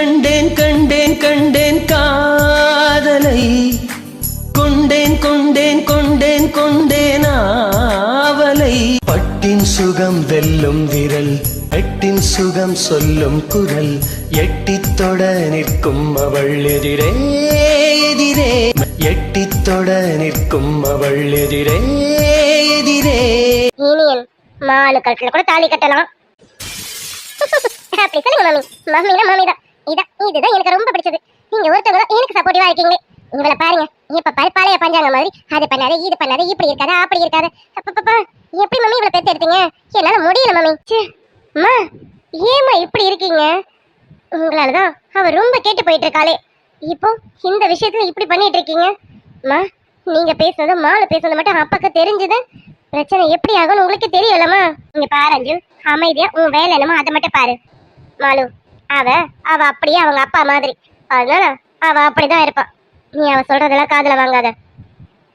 கண்டேன் கண்டேன் கண்டேன் காதலை. கொண்டேன் கொண்டேன் கொண்டேன் கொண்டேன் ஆவலை. பட்டின் சுகம் வெல்லும் விரல் எட்டின் சுகம் சொல்லும் குரல் எட்டித் தொட நிற்கும் அவள் எதிரே எதிரே. எட்டித் தொட நிற்கும் அவள் எதிரே எதிரே. இனியன் மாலு கழுத்துல கூட தாலி கட்டலாம். அப்படி சொல்லுங்க மம்மி மம்மினா மம்மி தான். இதான் இதுதான் எனக்கு ரொம்ப பிடிச்சது. நீங்க ஒருத்தவங்க எனக்கு சப்போர்ட்டிவா இருக்கீங்க உங்களை பாருங்க இப்ப பாரு பழைய பஞ்சாங்க மாதிரி அது பண்ணாத இது பண்ணாத இப்படி இருக்காத அப்படி இருக்காத. அப்பப்பா எப்படி மம்மி இவ்வளவு பெத்து எடுத்தீங்க? என்னால முடியல மம்மி. அம்மா ஏமா இப்படி இருக்கீங்க? உங்களாலதான் அவ ரொம்ப கேட்டு போயிட்டு இருக்காளே. இப்போ இந்த விஷயத்துல இப்படி பண்ணிட்டு இருக்கீங்க? அம்மா நீங்க பேசுனது மாலு பேசுனது மட்டும் அப்பாக்கு தெரிஞ்சது. பிரச்சனை எப்படி ஆகும்னு உங்களுக்கு தெரியலம்மா. நீங்க பாரு அஞ்சு. அமைதியா உன் வேலை என்னமோ அதை மட்டும் பாரு. மாலு அவ அவ அப்படியே அவங்க அப்பா மாதிரி. அதனால அவ அப்படிதான் இருப்பான் நீ அவ சொல்றதெல்லாம் காதுல வாங்காத.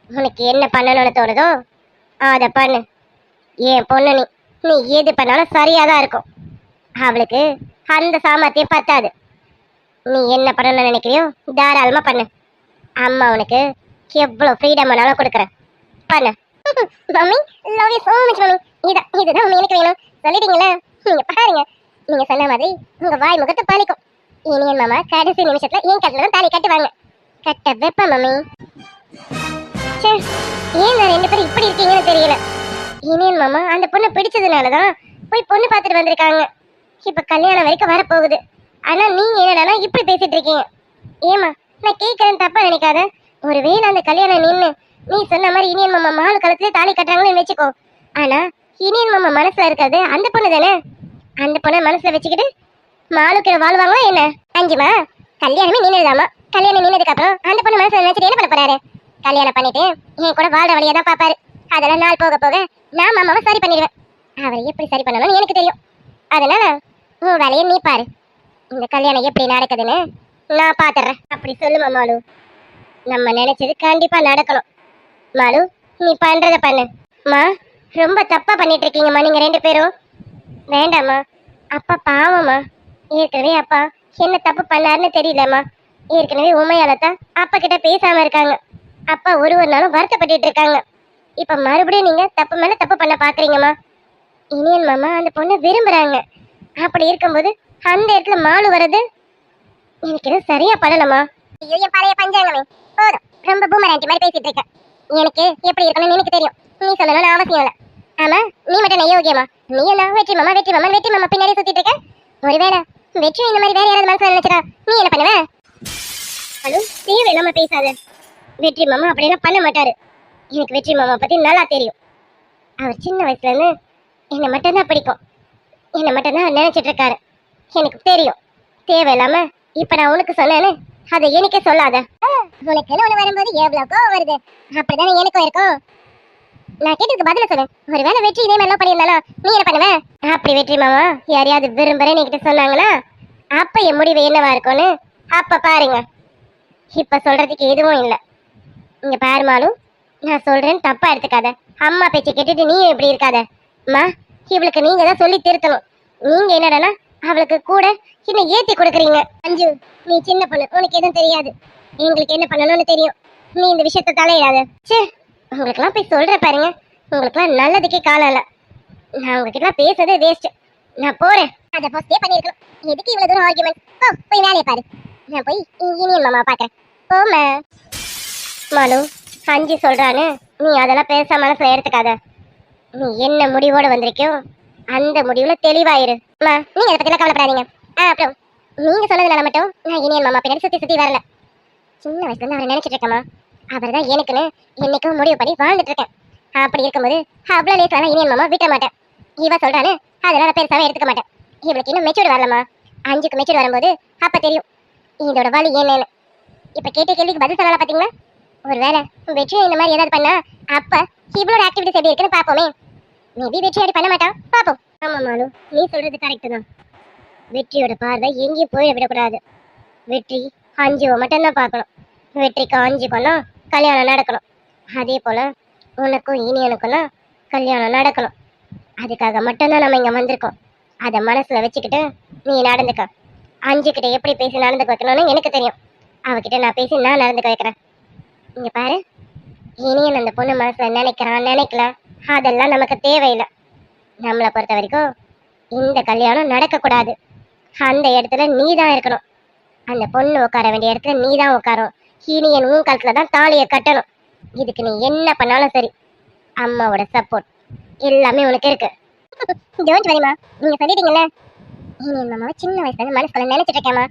உனக்கு என்ன பண்ணணும்னு தோணுதோ அதை பண்ணு. ஏன் பொண்ணு நீ நீ எது பண்ணாலும் சரியா தான் இருக்கும். அவளுக்கு அந்த சாமர்த்தியம் பத்தாது. நீ என்ன பண்ணணும்னு நினைக்கிறியோ தாராளமா பண்ணு. அம்மா உனக்கு எவ்வளவு ஃப்ரீடம் வேணாலும் கொடுக்குறேன். பண்ணு. Mummy love you so much mummy. இதான் இதுதான் உண்மை எனக்கு வேணும். சொல்லிட்டீங்களே நீங்க பாருங்க. நீங்க சொன்ன மாதிரி உங்க வாய் முகத்தை பாலிக்கும். இனியன் மாமா கடைசி நிமிஷத்துல என் கட்டில தான் தாலி கட்டுவாங்க. கட்ட வெப்ப மம்மி ஏன் நான் ரெண்டு பேரும் இப்படி இருக்கீங்கன்னு தெரியல. இனியன் மாமா அந்த பொண்ணு பிடிச்சதுனால தான் போய் பொண்ணு பார்த்துட்டு வந்திருக்காங்க. இப்ப கல்யாணம் வரைக்கும் வரப்போகுது. ஆனா நீங்க என்னடா இப்படி பேசிட்டு இருக்கீங்க. ஏமா நான் கேட்கறேன் தப்பா நினைக்காத. ஒருவேளை அந்த கல்யாணம் நின்னு நீ சொன்ன மாதிரி இனியன் மாமா மாலு காலத்துல தாலி கட்டுறாங்கன்னு வச்சுக்கோ. ஆனா இனியன் மாமா மனசுல இருக்கிறது அந்த பொண்ணு தானே அந்த பொண்ணை மனசுல வச்சுக்கிட்டு மாலுக்கு வாழ்வாங்களா என்ன? அஞ்சுமா கல்யாணமே நின்றுதாமா கல்யாணம் நின்னதுக்கு அப்புறம் அந்த பொண்ணு மனசுல நினைச்சிட்டு என்ன பண்ண போறாரு? கல்யாணம் பண்ணிட்டு என் கூட வாழ்ற வழியா தான் பாப்பாரு. அதெல்லாம் நாள் போக போக நான் மாமாவை சரி பண்ணிடுவேன். அவரை எப்படி சரி பண்ணணும்னு எனக்கு தெரியும். அதனால உன் வேலையை நீ பாரு. இந்த கல்யாணம் எப்படி நடக்குதுன்னு நான் பாத்துறேன். அப்படி சொல்லுமா மாலு? நம்ம நினைச்சது கண்டிப்பா நடக்கணும். மாலு நீ பண்றத பண்ணு. மா ரொம்ப தப்பா பண்ணிட்டு இருக்கீங்கம்மா நீங்க ரெண்டு பேரும். வேண்டாம்மா. அப்பா பாவம்மா. ஏற்கனவே அப்பா என்ன தப்பு பண்ணாருன்னு தெரியலம்மா. ஏற்கனவே உண்மையால தான் அப்பா கிட்ட பேசாம இருக்காங்க. அப்பா ஒரு ஒரு நாளும் வருத்தப்பட்டு இருக்காங்க. இப்ப மறுபடியும் நீங்க தப்பு மேல தப்பு பண்ண பாக்குறீங்கம்மா. இனியன் மாமா அந்த பொண்ணை விரும்புறாங்க. அப்படி இருக்கும்போது அந்த இடத்துல மாலு வர்றது எனக்கு எதுவும் சரியா படலமா ஐயோ என் பழைய பஞ்சாங்கமே. போதும். ரொம்ப பூமராண்டி மாதிரி பேசிட்டு இருக்க. எனக்கு எப்படி இருக்கணும்னு எனக்கு தெரியும். நீ சொல்லணும்னு அவசியம் இல்லை. ஆமா நீ மட்டும் நான் ஓகேமா நீ என்ன வெற்றி மாமா வெற்றி மாமா வெற்றி மாமா பின்னாடி சுத்திட்டு இருக்க? ஒருவேளை வெற்றி இந்த மாதிரி வேற யாராவது மனசுல நினைச்சிட்டா நீ என்ன பண்ணுவ? ஹலோ தேவையில்லாம பேசாத. வெற்றி மாமா அப்படியெல்லாம் பண்ண மாட்டாரு. எனக்கு வெற்றி மாமா பத்தி நல்லா தெரியும். அவர் சின்ன வயசுல இருந்து என்னை மட்டும்தான் பிடிக்கும். என்னை மட்டும்தான் நினைச்சிட்டு இருக்காரு. எனக்கு தெரியும். தேவையில்லாம இப்ப நான் உனக்கு சொன்னேன்னு அதை எனக்கே சொல்லாத. உனக்கு ஒண்ணு வரும்போது எவ்வளவு கோவம் வருது. அப்படிதானே எனக்கும் இருக்கும். நான் கேட்டதுக்கு பதில சொல்லு. ஒருவேளை வெற்றி இதே மாதிரி பண்ணியிருந்தாலும் நீ என்ன பண்ணுவ? அப்படி வெற்றி மாமா யாரையாவது விரும்புறேன்னு என்கிட்ட சொன்னாங்கன்னா அப்ப என் முடிவு என்னவா இருக்கும்னு அப்ப பாருங்க. இப்ப சொல்றதுக்கு எதுவும் இல்லை. இங்க பாருமாலும் நான் சொல்றேன் தப்பா எடுத்துக்காத. அம்மா பேச்சை கேட்டுட்டு நீயும் இப்படி இருக்காத. அம்மா இவளுக்கு நீங்க தான் சொல்லி திருத்தணும். நீங்க என்னடனா அவளுக்கு கூட இன்னும் ஏத்தி கொடுக்குறீங்க. அஞ்சு நீ சின்ன பொண்ணு உனக்கு எதுவும் தெரியாது. எங்களுக்கு என்ன பண்ணணும்னு தெரியும். நீ இந்த விஷயத்த தலையிடாத. சே உங்களுக்கெல்லாம் போய் சொல்கிற பாருங்க. உங்களுக்கெல்லாம் நல்லதுக்கே காலம் இல்லை நான் உங்ககிட்டலாம் பேசுறதே வேஸ்ட் நான் போறேன். அதை ஃபஸ்ட்டே பண்ணிருக்கலாம் எதுக்கு இவ்வளோ தூரம் ஆர்குமெண்ட் ஓ போய் வேலையை பாரு. நான் போய் இனியன் மாமா பாக்குறேன் போமா மனு சஞ்சி சொல்றான்னு. நீ அதெல்லாம் பெருசா மனசில் எடுத்துக்காத நீ என்ன முடிவோட வந்திருக்கியோ அந்த முடிவில் தெளிவாயிரு. அம்மா நீங்கள் அதை பற்றிலாம் கவலைப்படாதீங்க. ஆ அப்புறம் நீங்க சொன்னதுனால மட்டும் நான் இனியன் மாமா பின்னாடி சுற்றி சுற்றி வரல. சின்ன வயசுலேருந்து அவரை நினச்சிட்டு இருக்கேம்மா. அவர் தான் எனக்குன்னு என்னைக்கும் முடிவு பண்ணி வாழ்ந்துட்டு இருக்கேன் அப்படி இருக்கும்போது அவ்வளோ லேசான இனியன் மாமா விட்ட மாட்டேன். இவ சொல்கிறான்னு அதனால பெருசாக எடுத்துக்க மாட்டேன். இவளுக்கு இன்னும் மெச்சூர் வரலம்மா. அஞ்சுக்கு மெச்சூர் வரும்போது அப்ப தெரியும். இதோட வழி என்னன்னு. இப்ப கேட்ட கேள்விக்கு பதில் சொல்லலாம் ஒரு வேலை வெற்றி இந்த மாதிரி ஏதாவது பண்ணா அப்ப இவளோட ஆக்டிவிட்டிஸ் எப்படி இருக்குன்னு பாப்போமே. மேபி வெற்றி அப்படி பண்ண மாட்டான். பார்ப்போம் ஆமா மாலு. நீ சொல்றது கரெக்டு தான். வெற்றியோட பார்வை எங்கேயும் போய் விடக்கூடாது. வெற்றி அஞ்சுவை மட்டும்தான் பார்க்கணும். வெற்றிக்கு அஞ்சு கொள்ளம் கல்யாணம் நடக்கணும். அதே போல உனக்கும் இனியனுக்கும்னா கல்யாணம் நடக்கணும். அதுக்காக மட்டும்தான் நம்ம இங்க வந்திருக்கோம். அதை மனசுல வச்சுக்கிட்டு நீ நடந்துக்க. அஞ்சு கிட்ட எப்படி பேசி நடந்துக்க வைக்கணும்னு எனக்கு தெரியும். அவகிட்ட நான் பேசி நான் நடந்துக்க வைக்கிறேன். இங்கே பாரு இனியன் அந்த பொண்ணு மனசுல நினைக்கிறான் நினைக்கல. அதெல்லாம் நமக்கு தேவையில்லை. நம்மளை பொறுத்த வரைக்கும் இந்த கல்யாணம் நடக்கக்கூடாது. அந்த இடத்துல நீ தான் இருக்கணும். அந்த பொண்ணு உட்கார வேண்டிய இடத்துல நீ தான் உட்காரும். சீனியன் உன் காலத்தில் தான் தாலியை கட்டணும். இதுக்கு நீ என்ன பண்ணாலும் சரி. அம்மாவோட சப்போர்ட் எல்லாமே உனக்கு இருக்கு. டோன்ட் வரிமா நீங்கள் சொல்லிட்டீங்கல்ல? இனியன் மாமாவை சின்ன வயசுல இருந்து மனசுல நினைச்சிட்டு இருக்கேம்மா.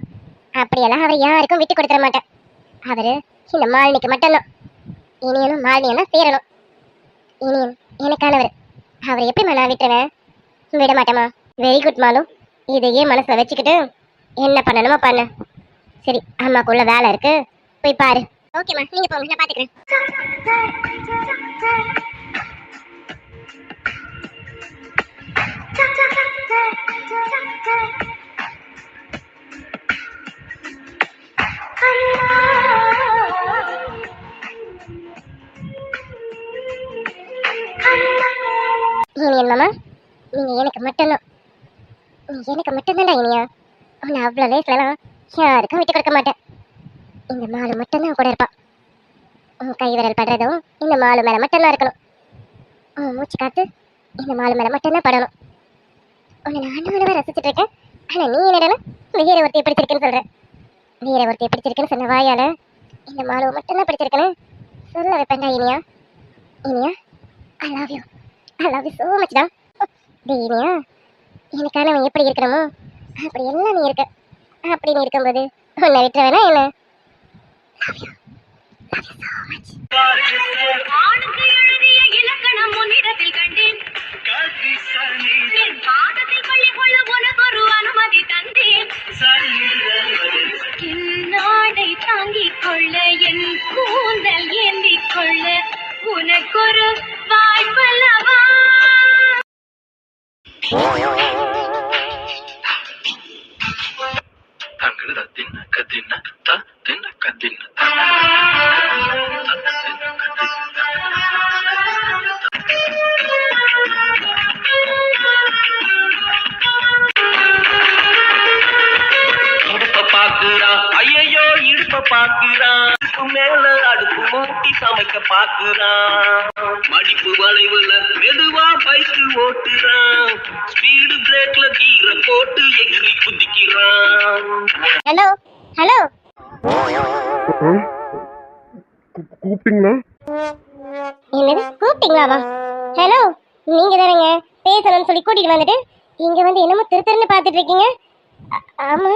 அப்படியெல்லாம் அவர் யாருக்கும் விட்டு கொடுத்துட மாட்டேன். அவர் இந்த மாலினிக்கு மட்டும்தான். இனியனும் மாலினியெல்லாம் சேரணும். இனியன் எனக்கானவர். அவர் எப்படி நான் விட்டுருவேன்? விட மாட்டேம்மா. Very good mall. இதையே மனசில் வச்சுக்கிட்டு என்ன பண்ணணுமோ பண்ணு. சரி அம்மாக்குள்ள வேலை இருக்குது போய் பாரு. ஓகேம்மா நீங்க போங்க நான் பாத்துக்கிறேன். இனியன் மாமா நீங்க எனக்கு மட்டும்தான். எனக்கு மட்டும்தான்டா இனியா. உன்னை அவ்வளோ வயசுலலாம் யாருக்கும் விட்டு கொடுக்க மாட்டேன். இந்த மாலு மட்டும்தான் கூட இருப்பான் உன் கை விரல் படுறதும் இந்த மாலு மேலே மட்டும்தான் இருக்கணும். உன் மூச்சு காத்து இந்த மாலு மேலே மட்டும்தான் படணும். உன்னை நான் அண்ணாவை ரசிச்சுட்டு இருக்கேன். ஆனால் நீ என்னடனா வேற ஒருத்தி பிடிச்சிருக்குன்னு சொல்கிறேன் வீர ஒருத்தி பிடிச்சிருக்குன்னு சொன்ன வாயால் இந்த மாலுவை மட்டும்தான் பிடிச்சிருக்கேன்னு சொல்ல வைப்பேன்டா Iniya. Iniya I love you I love you so much டா. டே இனியா எனக்கானவன் எப்படி இருக்கணுமோ அப்படி எல்லாம் நீ இருக்க. அப்படி நீ இருக்கும்போது உன்னை விட்டு வேணா என்ன? Love you. Love you very much. பாக்குறான் மேல அடுப்பு மூட்டி சமைக்க பாக்குறான் மடிப்பு வளைவுல மெதுவா பைக்கு ஓட்டுறான் ஸ்பீடு பிரேக்ல கீரை போட்டு எகிரி குதிக்கிறான் ஹலோ ஹலோ. கூப்பிட்டீங்களா? என்னது? கூப்பிட்டீங்களாவா? ஹலோ நீங்க தானேங்க? பேசணும்னு சொல்லி கூட்டிட்டு வந்துட்டு இங்க வந்து என்னமோ திரு திருன்னு பார்த்துட்டு இருக்கீங்க. ஆமா.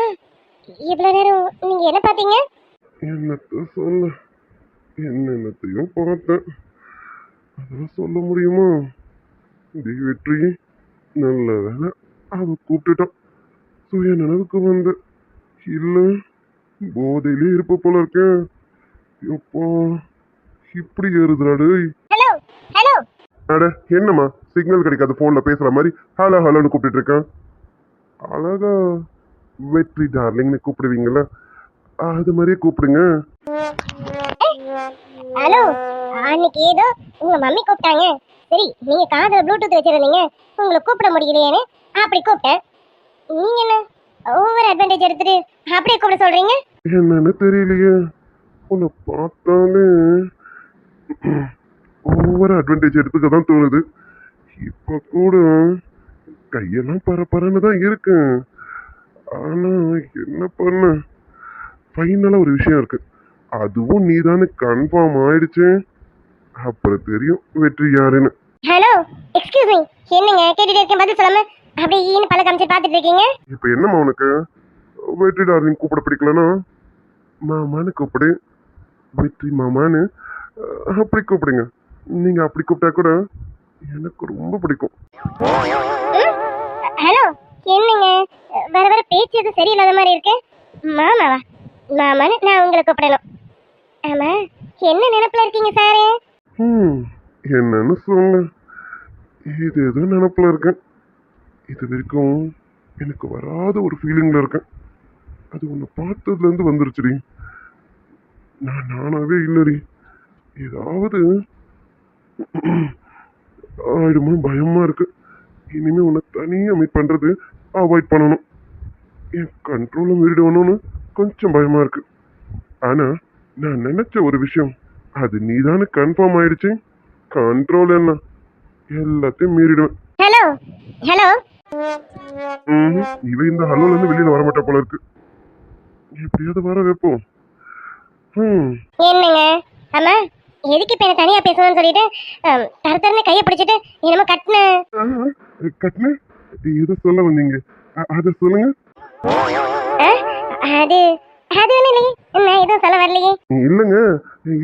இவ்வளவு நேரம் நீங்க என்ன பார்த்தீங்க என்னத்த சொல்ல? என்னென்னத்தையும் பார்த்தேன் அதெல்லாம் சொல்ல முடியுமா? டி வெற்றி நல்ல வேலை அவ கூப்பிட்டுட்டான் சுய நினைவுக்கு வந்த. இல்ல போதையிலே இருப்ப போல இருக்கேன் எப்பா இப்படி ஏறுதுடாடு அட என்னம்மா? சிக்னல் கிடைக்காத ஃபோனில் பேசுகிற மாதிரி. ஹலோ ஹலோன்னு கூப்பிட்டு இருக்கேன். அழகா. வெற்றி டார்லிங்னு கூப்பிடுவீங்களா அது மாதிரியே கூப்பிடுங்க. ஹலோ அன்னைக்கு ஏதோ உங்க மம்மி கூப்பிட்டாங்க. சரி நீங்க காதுல ப்ளூடூத் வச்சிருந்தீங்க. உங்களை கூப்பிட முடியலையேன்னு அப்படி கூப்பிட்டேன். நீங்க என்ன? ஓவர் அட்வான்டேஜ் எடுத்துட்டு அப்படியே கூப்பிட சொல்றீங்க? என்னன்னு தெரியலையே. உன்னை பார்த்தாலே ஓவர் அட்வான்டேஜ் எடுத்துக்க தான் தோணுது. இப்போ கூட கையெல்லாம் பரபரன்னு தான் இருக்கு. ஆனா என்ன பண்ண? ஃபைனலாக ஒரு விஷயம் இருக்கு. அதுவும் நீதானே கன்ஃபார்ம் ஆயிடுச்சு. அப்புறம் தெரியும் வெற்றி யாருன்னு. ஹலோ எக்ஸ்கியூஸ் மீ என்னங்க கேட்டுட்டு இருக்கேன் பதில் சொல்லாம? அப்படியே ஈன்னு பல காமிச்சு பார்த்துட்டு இருக்கீங்க? இப்போ என்னம்மா உனக்கு? வெற்றி டார்லிங் கூப்பிட பிடிக்கலனா? மாமான்னு கூப்பிடு. வெற்றி மாமான்னு. அப்படி கூப்பிடுங்க. நீங்கள் அப்படி கூப்பிட்டா கூட எனக்கு ரொம்ப பிடிக்கும். ஹலோ என்னங்க? வர வர பேச்சு எதுவும் சரியில்லாத மாதிரி இருக்கு. மாமாவா? மாமான்னு நான் உங்களை கூப்பிடணும். ஆமா என்ன நினைப்புல இருக்கீங்க சாரு ம் என்னன்னு சொல்ல இது ஏதோ நினப்பில் இருக்கேன் இது வரைக்கும் எனக்கு வராத ஒரு ஃபீலிங்கில் இருக்கேன். அது உன்னை பார்த்ததுலேருந்து வந்துருச்சுடி. நான் நானாவே இல்லடி. ஏதாவது ஆயிடுமோ பயமா இருக்கு. இனிமே உன்னை தனியாக மீட் பண்றது அவாய்ட் பண்ணணும். என் கண்ட்ரோலை வேணும்னு கொஞ்சம் பயமா இருக்கு. ஆனா நான் நினைச்ச ஒரு விஷயம் அது நீதானே கன்ஃபார்ம் ஆயிடுச்சு. கண்ட்ரோல் என்ன? எல்லாத்தையும் மீறிடுவேன். Hello hello. இவ இந்த ஹலோல இருந்து வெளியில வர மாட்டா போல இருக்கு. எப்படியாவது வர வைப்போம். ம். என்னங்க? அம்மா எதுக்கு இப்ப என்ன தனியா பேசணும்னு சொல்லிட்டு தர தரன்னு கையை பிடிச்சிட்டு என்னமோ கட்டின? கட்ன ஏதோ சொல்ல வந்தீங்க. அத சொல்லுங்க. அது அது இல்லையே. நான் எதுவும் சொல்ல வரலையே. இல்லைங்க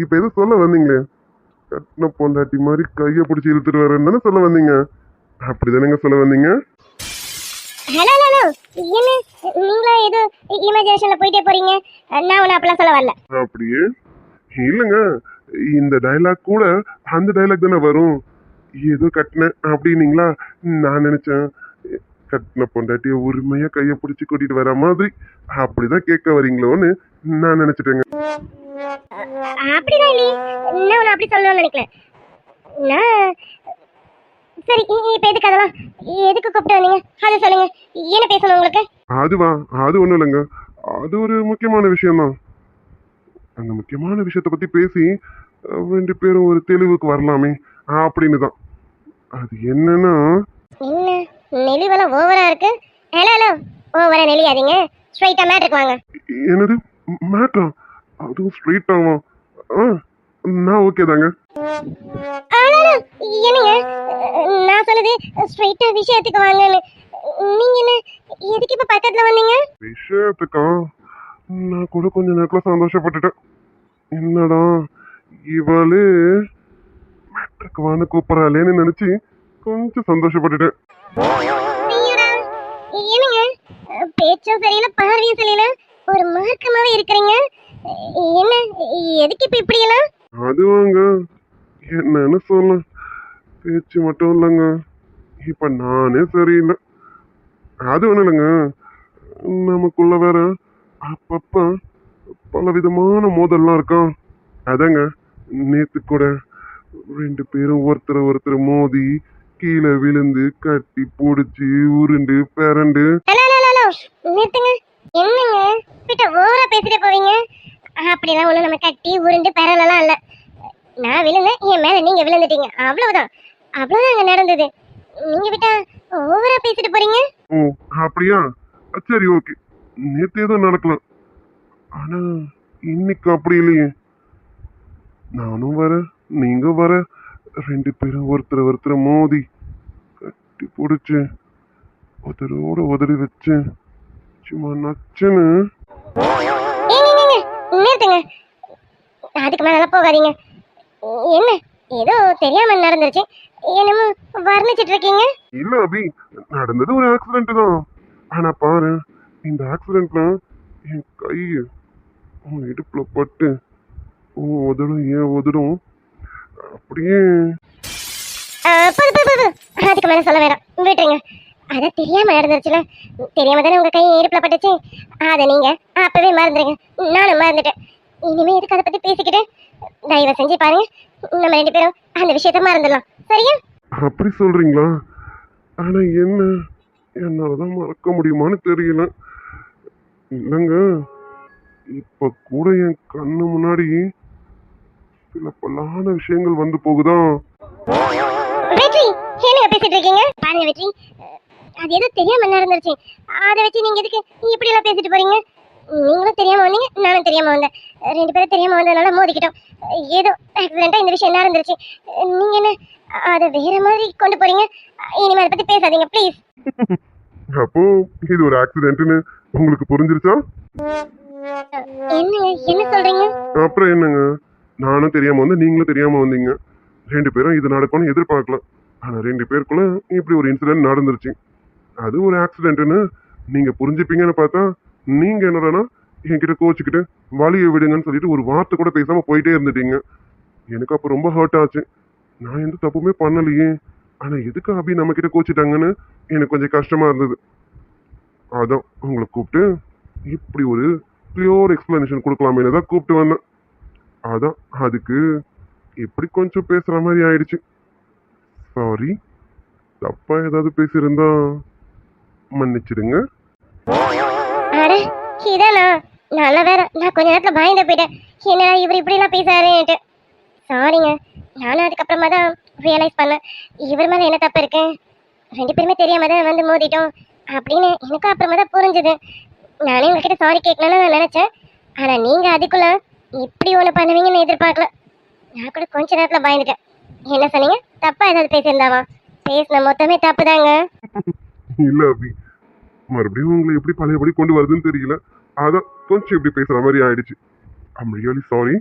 இப்ப ஏதோ சொல்ல வந்தீங்களே? கட்டின பொண்டாட்டி மாதிரி கைய பிடிச்சி இழுத்துட்டு வரேன்னு தானே சொல்ல வந்தீங்க? அப்படிதானேங்க சொல்ல வந்தீங்க? ஹலோ ஹலோ என்ன? நீங்களா ஏதோ இமேஜினேஷன்ல போயிட்டே போறீங்க. நான் ஒன்றும் அப்படிலாம் சொல்ல வரல. அப்படியே? இல்லைங்க இந்த டைலாக் கூட அந்த டைலாக் தானே வரும். ஏதோ கட்டின அப்படின்னீங்களா? நான் நினைச்சேன் கட்டின பொண்டாட்டிய உரிமையா கைய பிடிச்சி கூட்டிட்டு வர மாதிரி அப்படிதான் கேட்க வரீங்களோன்னு நான் நினைச்சிட்டேங்க. அப்படிதான் இல்லையே நான் ஒன்றும் அப்படி சொல்லணும்னு நினைக்கல? நான் சரி இப்ப எதுக்கு அதெல்லாம்? எதுக்கு கூப்பிட்டு வந்தீங்க? அதை சொல்லுங்க. என்ன பேசணும் உங்களுக்கு? அதுவா? அது ஒண்ணும் இல்லைங்க. அது ஒரு முக்கியமான விஷயம்தான். அந்த முக்கியமான விஷயத்த பத்தி பேசி ரெண்டு பேரும் ஒரு தெளிவுக்கு வரலாமே. அப்படின்னு தான் அது என்னன்னா என்ன? நெளிவெல்லாம் ஓவரா இருக்கு. Hello hello. ஓவரா நெளியாதீங்க ஸ்ட்ரைட்டா மேட்ருக்கு வாங்க. என்னது? மேட்ரா அதுவும் ஸ்ட்ரெயிட் ஆகும் ஆ நான் ஓகே தாங்க. என்னங்க? நான் சொல்லுது ஸ்ட்ரைட்டா விஷயத்துக்கு வாங்கன்னு. நீங்க என்ன எதுக்கு இப்ப பக்கத்துல வந்தீங்க? விஷயத்துக்கா? நான் கூட கொஞ்ச நேரத்துல சந்தோஷப்பட்டுட்டேன். என்னடா இவளே மேட்ருக்கு வான்னு கூப்பிடறாளேன்னு நினைச்சு கொஞ்சம் சந்தோஷப்பட்டுட்டேன். என்னங்க? அஹ், பேச்சும் சரியில்லை பார்வையும் சரியில்லை. ஒரு மார்க்கமாவே இருக்கிறீங்க. அஹ், என்ன எதுக்கு இப்ப இப்படி எல்லாம் அது என்னன்னு சொல்ல. பேச்சு மட்டும் இல்லைங்க. இப்ப நானே சரியில்லை. அது ஒண்ணும் இல்லைங்க. நமக்குள்ள வேற அப்பப்ப பல விதமான மோதல்லாம் இருக்கும் அதாங்க நேத்து கூட ரெண்டு பேரும் ஒருத்தர் ஒருத்தர் மோதி கீழே விழுந்து கட்டி பிடிச்சி உருண்டு பிறண்டு நிறுத்துங்க. என்னங்க? கிட்ட ஓவரா பேசிட்டு போவீங்க? அப்படிலாம் ஒண்ணும் நம்ம கட்டி உருண்டு பெறலாம் இல்ல. நான் விழுந்தேன் என் மேல நீங்க விழுந்துட்டீங்க. அவ்வளவுதான். அவ்வளவுதான் அங்க நடந்தது. நீங்க விட்டா ஓவரா பேசிட்டு போறீங்க? ஓ அப்படியா? சரி ஓகே. நேத்து ஏதோ நடக்கலாம். ஆனா இன்னைக்கு அப்படி இல்லையே. நானும் வர நீங்க வர ரெண்டு பேரும் ஒருத்தர் ஒருத்தர் மோதி கட்டி பிடிச்சு உதரோட உதறி வச்சு சும்மா நச்சுன்னு. நிறுத்துங்க அதுக்கு மேல போகாதீங்க. என்ன ஏதோ தெரியாம நடந்துருச்சு. என்னமோ வர்ணிச்சிட்டு இருக்கீங்க. இல்ல அபி நடந்தது ஒரு ஆக்சிடென்ட் தான். ஆனா பாரு இந்த ஆக்சிடென்ட்ல என் கை உன் இடுப்புல பட்டு உன் உதடும் ஏன் உதடும் அப்படியே. போது போது போது. அதுக்கு மேல சொல்ல வேண்டாம் விட்டுருங்க. அத தெரியாம நடந்துருச்சுல. தெரியாம தானே உங்க கை இடுப்புல பட்டுச்சு? அத நீங்க அப்பவே மறந்துடுங்க நானும் மறந்துட்டேன். இனிமே எதுக்கு அதை பத்தி பேசிக்கிட்டு? தயவு செஞ்சு பாருங்க. நம்ம ரெண்டு பேரும் அந்த விஷயத்த மறந்துடலாம். சரியா? அப்படி சொல்றீங்களா? ஆனா என்ன? என்னாலதான் மறக்க முடியுமான்னு தெரியல. இல்லைங்க இப்ப கூட என் கண்ணு முன்னாடி சில பல்லான விஷயங்கள் வந்து போகுதா? வெற்றி! என்னங்க பேசிட்டு இருக்கீங்க? பாருங்க வெற்றி. அது ஏதோ தெரியாம நடந்துருச்சு. அதை வச்சு நீங்க எதுக்கு இப்படி எல்லாம் பேசிட்டு போறீங்க? நீங்களும் தெரியாம வந்தீங்க நானும் தெரியாம வந்தேன். ரெண்டு பேரும் தெரியாம வந்ததுனால மோதிக்கிட்டோம். ஏதோ ஆக்சிடென்ட்டா இந்த விஷயம் நடந்துருச்சு? நீங்க என்ன அதை வேற மாதிரி கொண்டு போறீங்க? இனிமே அதை பத்தி பேசாதீங்க ப்ளீஸ் அப்போ இது ஒரு ஆக்சிடென்ட்னு உங்களுக்கு புரிஞ்சிருச்சா? என்னங்க? என்ன சொல்றீங்க? அப்புறம் என்னங்க? நானும் தெரியாமல் வந்து நீங்களும் தெரியாமல் வந்தீங்க. ரெண்டு பேரும் இது நடக்கும்னு எதிர்பார்க்கலாம் ஆனால் ரெண்டு பேருக்குள்ள இப்படி ஒரு இன்சிடென்ட் நடந்துருச்சு. அது ஒரு ஆக்சிடென்ட்டுன்னு நீங்கள் புரிஞ்சுப்பீங்கன்னு பார்த்தா நீங்கள் என்னடானா என்கிட்ட கோச்சிக்கிட்டு வழியை விடுங்கன்னு சொல்லிட்டு ஒரு வார்த்தை கூட பேசாமல் போயிட்டே இருந்துட்டீங்க. எனக்கு அப்போ ரொம்ப ஹர்ட் ஆச்சு. நான் எந்த தப்புமே பண்ணலையே. ஆனால் எதுக்கு அபி நம்ம கிட்ட கோச்சிட்டாங்கன்னு எனக்கு கொஞ்சம் கஷ்டமாக இருந்தது. அதான் உங்களை கூப்பிட்டு இப்படி ஒரு கிளியோர் எக்ஸ்ப்ளனேஷன் கொடுக்கலாமேனு தான் கூப்பிட்டு வந்தேன். அதான் அதுக்கு எப்படி கொஞ்சம் பேசுகிற மாதிரி ஆயிடுச்சு. சாரி தப்பா ஏதாவது பேசியிருந்தா மன்னிச்சிடுங்க. இதானா? நல்ல வேற நான் கொஞ்ச நேரத்துல பயந்து போயிட்டேன். என்ன இவர் இப்படிலாம் பேசாருன்ட்டு சாரிங்க நானும் அதுக்கப்புறமா தான் ரியலைஸ் பண்ணேன். இவர் மேலே என்ன தப்பு இருக்கு? ரெண்டு பேருமே தெரியாம தான் வந்து மோதிட்டோம். அப்படின்னு எனக்கும் அப்புறமா தான் புரிஞ்சுது. நானே உங்ககிட்ட சாரி கேட்கணும்னு நான் நினச்சேன். ஆனால் நீங்கள் அதுக்குள்ள இப்படி ஒன்று பண்ணுவீங்கன்னு எதிர்பார்க்கல. நான் கூட கொஞ்ச நேரத்தில் பயந்துட்டேன். என்ன சொன்னீங்க? தப்பா ஏதாவது பேசியிருந்தாவா? பேசின மொத்தமே தப்பு தாங்க இல்ல அபி. மறுபடியும் உங்களை எப்படி பழையபடி கொண்டு வருதுன்னு தெரியல. அதான் கொஞ்சம் இப்படி பேசுற மாதிரி ஆயிடுச்சு. ஐம் ரியலி சாரி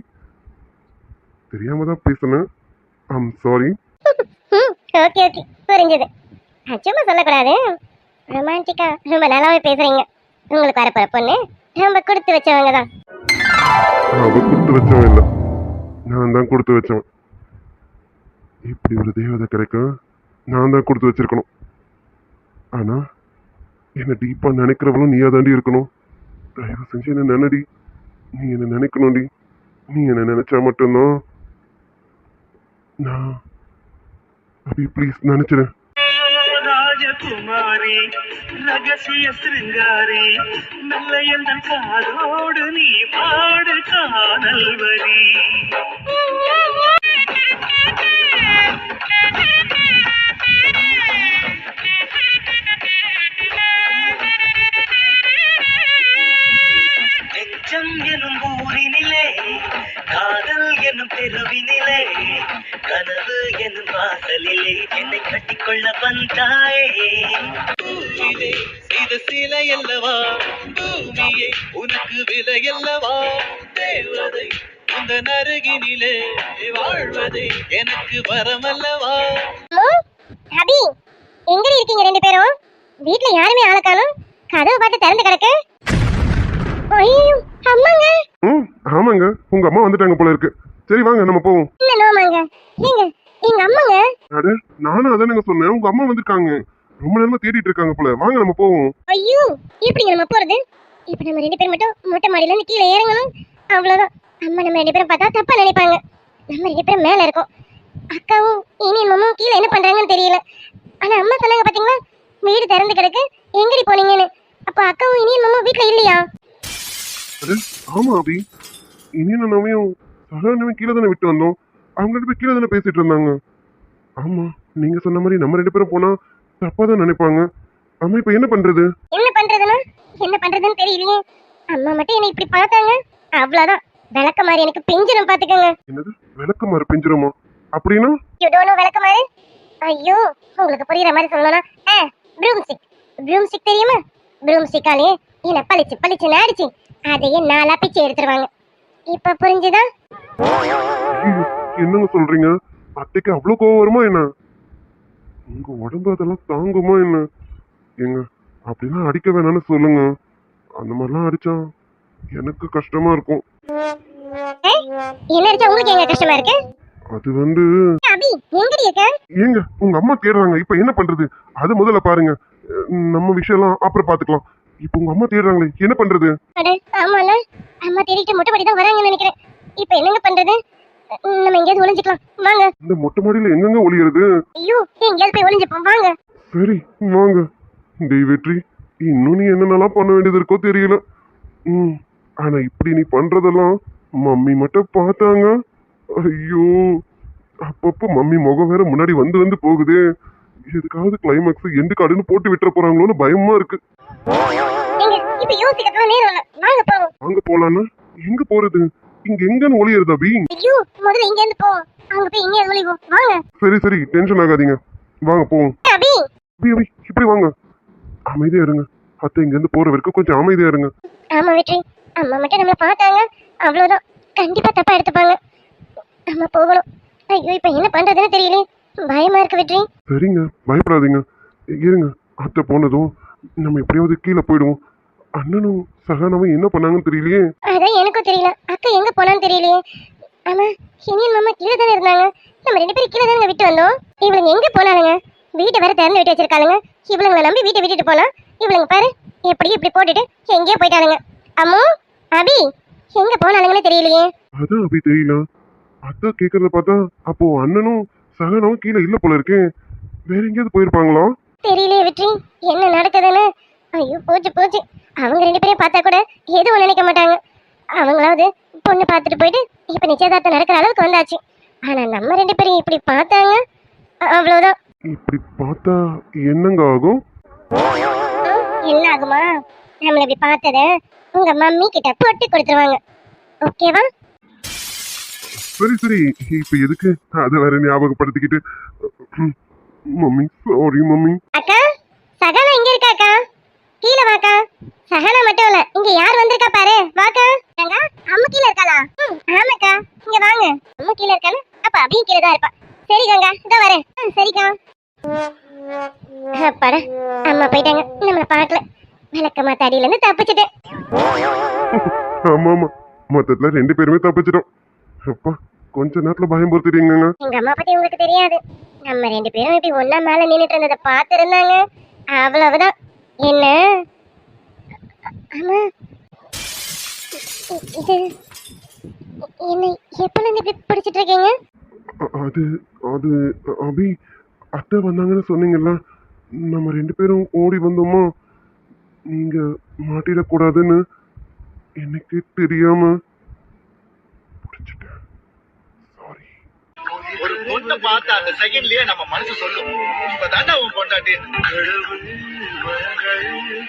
தெரியாம தான் பேசினேன். ஐம் சாரி ஓகே ஓகே புரிஞ்சுது. சும்மா சொல்லக்கூடாது. ரொமான்டிக்கா ரொம்ப நல்லாவே பேசுறீங்க. உங்களுக்கு வரப்போற பொண்ணு ரொம்ப கொடுத்து வச்சவங்க தான். அவன் கொடுத்து வச்சவன் இல்லை. நான் தான் கொடுத்து வச்சவன். இப்படி ஒரு தேவதை கிடைக்கும். நான் தான் கொடுத்து வச்சிருக்கணும். ஆனா என்னை டீப்பா நினைக்கிறவளும் நீயா தாண்டி இருக்கணும். தயவு செஞ்சு என்ன நினைடி. நீ என்னை நினைக்கணும்டி. நீ என்னை நினைச்சா மட்டும்தான் நான் அப்படி ப்ளீஸ் நினைச்சிரு குமாரி ரகசிய சிருங்காரி நல்ல எந்தன் காதோடு நீ பாடு காணல் வரி. எச்சம் எனும் எனும் தெருவினிலே கனவு எனும் வாசலிலே என்னை கட்டிக்கொள்ள வந்தாயே. செய்த சிலை அல்லவா? பூமியே உனக்கு விலை அல்லவா? தேவதை இந்த நருகினிலே வாழ்வதே எனக்கு வரமல்லவா அம்மு, அபி எங்கடி இருக்கீங்க ரெண்டு பேரும்? வீட்ல யாருமே ஆள காணோம்? கதவு பார்த்து திறந்து கிடக்கு. ஐயோ அம்மாங்க. ஆமாங்க. உங்க அம்மா வந்துட்டாங்க போல இருக்கு. சரி வாங்க நம்ம போவோம். என்ன நோமாங்க ஏங்க எங்க அம்மாங்க? அட நானும் அதானங்க சொன்னேன். உங்க அம்மா வந்திருக்காங்க. ரொம்ப நேரமா தேடிட்டு இருக்காங்க போல. வாங்க நம்ம போவோம். ஐயோ எப்படிங்க நம்ம போறது? இப்ப நம்ம ரெண்டு பேரும் மட்டும் மொட்டை மாடியில இருந்து கீழே இறங்கணும். அவ்வளவுதான். அம்மா நம்ம ரெண்டு பேரும் பார்த்தா தப்பா நினைப்பாங்க. நம்ம ரெண்டு பேரும் மேல இருக்கோம். அக்காவும் இனி மாமாவும் கீழே என்ன பண்றாங்கன்னு தெரியல. ஆனா அம்மா சொன்னாங்க பாத்தீங்களா? வீடு திறந்து கிடக்கு. எங்கடி போனீங்கன்னு. அப்ப அக்காவும் இனி மாமாவும் வீட்ல இல்லையா? ஆமா அபி. இனியும் நாமையும் சகானவையும் கீழே தானே விட்டு வந்தோம். அவங்க ரெண்டு பேரும் கீழே தானே பேசிட்டு இருந்தாங்க. ஆமா நீங்க சொன்ன மாதிரி நம்ம ரெண்டு பேரும் போனா தப்பா தான் நினைப்பாங்க. அம்மா இப்ப என்ன பண்றது? என்ன பண்றதுன்னா என்ன பண்றதுன்னு தெரியலையே. அம்மா மட்டும் என்ன இப்படி பார்த்தாங்க. அவ்வளவுதான். விளக்க மாதிரி எனக்கு பெஞ்சணும் பாத்துக்கோங்க என்னது? விளக்கு மாறு பிஞ்சிரமா? அப்படின்னா? யூ டோன்ட் நோ விளக்க மாதிரி ஐயோ உங்களுக்கு புரியுற மாதிரி சொல்லணும்னா ஆ ப்ரூம் ஸ்டிக் ப்ரூம் ஸ்டிக் தெரியுமா? ப்ரூம் ஸ்டிக்காலே என்ன பளிச்சு பளிச்சு நாடிச்சு. அதையே நாலா பிச்சு எடுத்துருவாங்க. இப்ப புரிஞ்சுதா? என்னங்க சொல்றீங்க? அத்தைக்கு அவ்வளவு கோவம் வருமா என்ன? உங்க உடம்பு அதெல்லாம் தாங்குமா என்ன? ஏங்க அப்படிலாம் அடிக்க வேணாம்னு சொல்லுங்க. அந்த மாதிரிலாம் அடிச்சா எனக்கு கஷ்டமா இருக்கும். என்ன அடிச்சா உங்களுக்கு எங்க கஷ்டமா இருக்கு? அது வந்து ஏங்க உங்க அம்மா தேடுறாங்க இப்ப என்ன பண்றது? அது முதல்ல பாருங்க. நம்ம விஷயம்லாம் அப்புறம் பாத்துக்கலாம். இப்ப உங்க அம்மா தேடுறாங்களே என்ன பண்றது? அட ஆமால. அம்மா தேடிட்டு மொட்டை தான் வராங்கன்னு நினைக்கிறேன். இப்ப என்னங்க பண்றது? நம்ம எங்கேயாவது ஒளிஞ்சுக்கலாம். வாங்க. இந்த மொட்டை மாடியில எங்கெங்க ஒளியறது? ஐயோ எங்கேயாவது போய் ஒளிஞ்சுப்போம். வாங்க. சரி வாங்க. டேய் வெற்றி இன்னும் நீ என்னென்னலாம் பண்ண வேண்டியது இருக்கோ தெரியல. ம் ஆனா இப்படி நீ பண்றதெல்லாம் மம்மி மட்டும் பார்த்தாங்க. ஐயோ அப்பப்போ மம்மி முகம் வேற முன்னாடி வந்து வந்து போகுதே. எதுக்காவது கிளைமேக்ஸ் எண்டு காடுன்னு போட்டு விட்டுற போறாங்களோன்னு பயமா இருக்கு. இப்ப யோசிக்கிறதுலாம் நேரம் இல்ல. வாங்க போவோம். அங்க போலான்னா எங்க போறது? இங்க எங்கன்னு ஒளியறது அபி ஐயோ முதல்ல இங்க இருந்து போவோம் அங்க போய் இங்கே ஒளிவோம். வாங்க. சரி சரி டென்ஷன் ஆகாதீங்க. வாங்க போவோம். அபி அபி அபி இப்படி வாங்க. அமைதியா இருங்க. அத்தை இங்க இருந்து போற வரைக்கும் கொஞ்சம் அமைதியா இருங்க. ஆமா வெற்றி. அம்மா மட்டும் நம்மள பார்த்தாங்க. அவ்வளவுதான். கண்டிப்பா தப்பா எடுத்துப்பாங்க. அம்மா போகணும். ஐயோ இப்ப என்ன பண்றதுன்னு தெரியல பயமா இருக்கு வெற்றி. சரிங்க பயப்படாதீங்க. இருங்க அத்தை போனதும் நம்ம எப்படியாவது கீழே போயிடுவோம். அண்ணனும் சகானவும் என்ன பண்ணாங்கன்னு தெரியலையே. அதான் எனக்கும் தெரியல. அக்கா எங்க போனான்னு தெரியலையே. ஆமா இனியன் மாமா கீழே தானே இருந்தாங்க? நம்ம ரெண்டு பேரும் கீழே தானே விட்டு வந்தோம். இவளுங்க எங்க போனாலுங்க வீட்டை வேற திறந்து விட்டு வச்சிருக்காளுங்க. இவளுங்களை நம்பி வீட்டை விட்டுட்டு போனா இவளுங்க பாரு எப்படி இப்படி போட்டுட்டு எங்கேயோ போயிட்டாளுங்க. அம்மு அபி எங்க போனாலுங்கன்னு தெரியலையே. அதான் அப்படி தெரியல. அத்தை கேட்கறத பார்த்தா அப்போ அண்ணனும் சகானவும் கீழே இல்ல போல இருக்கே. வேற எங்கேயாவது போயிருப்பாங்களா? தெரியலையே வெற்றி. என்ன நடக்குதுன்னு? ஐயோ போச்சு போச்சு. அவங்க ரெண்டு பேரையும் பார்த்தா கூட எதுவும் நினைக்க மாட்டாங்க. அவங்களாவது பொண்ணு பார்த்துட்டு போயிட்டு இப்ப நிச்சயதார்த்தம் நடக்கிற அளவுக்கு வந்தாச்சு. ஆனா நம்ம ரெண்டு பேரும் இப்படி பார்த்தாங்க? அ- அவ்வளவுதான். இப்படி பார்த்தா என்னங்க ஆகும்? என்ன ஆகுமா? நம்மள இப்படி பார்த்தத உங்க மம்மி கிட்ட போட்டு கொடுத்துருவாங்க. ஓகேவா? சரி சரி. இப்ப எதுக்கு அதை வேற ஞாபகப்படுத்திக்கிட்டு மம்மி சாரி மம்மி. அக்கா சகனா இங்க இருக்கா அக்கா? கீழே வாக்கா. சகனா மட்டும் இல்ல இங்க யார் வந்திருக்கா பாரு. வாக்கா. அங்க அம்மா கீழே இருக்காளா? ஆமாக்கா. இங்க வாங்க. அம்மா கீழே இருக்கானு அப்ப அபியும் கீழே தான் இருப்பா. சரி கங்கா இதோ வரேன். சரிக்கா. அப்பாடா அம்மா போயிட்டாங்க. நம்மள பார்க்கல. விளக்க மாத்தாடியில இருந்து தப்பிச்சிட்டேன். ஆமா ஆமா மொத்தத்துல ரெண்டு பேருமே தப்பிச்சிட்டோம். அப்பா கொஞ்ச நேரத்துல பயம் பொறுத்துட்டீங்க எங்க அம்மா பத்தி உங்களுக்கு தெரியாது. நம்ம ரெண்டு பேரும் இப்படி ஒண்ணா மேல நின்னுட்டு இருந்ததை பார்த்து இருந்தாங்க அவ்வளவுதான். என்ன? ஆமா இது என்ன எப்பல இருந்து இப்படி பிடிச்சிட்டு இருக்கீங்க? அது அது அபி அத்தை வந்தாங்கன்னு சொன்னீங்கல்ல. நம்ம ரெண்டு பேரும் ஓடி வந்தோமா? நீங்க மாட்டிடக்கூடாதுன்னு எனக்கு தெரியாம ஒரு பொண்ணை பார்த்த அந்த செகண்ட்லயே நம்ம மனசு சொல்லும். இப்பதாண்டா உன் பொண்டாட்டி. கடவுள்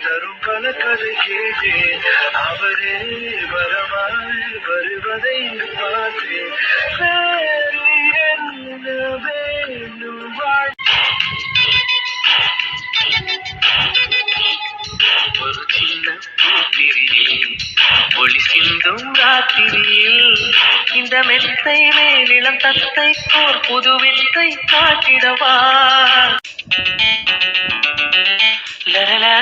தரும் பல கதை கேட்டேன். அவரே வரமாய் வருவதை இங்கு பார்த்தேன். ஒரு சின்ன ஒளி சிந்தும் ராத்திரியில் இந்த மெத்தை மேலிளம் தத்தை போர் புது வித்தை காட்டிடவா லலலா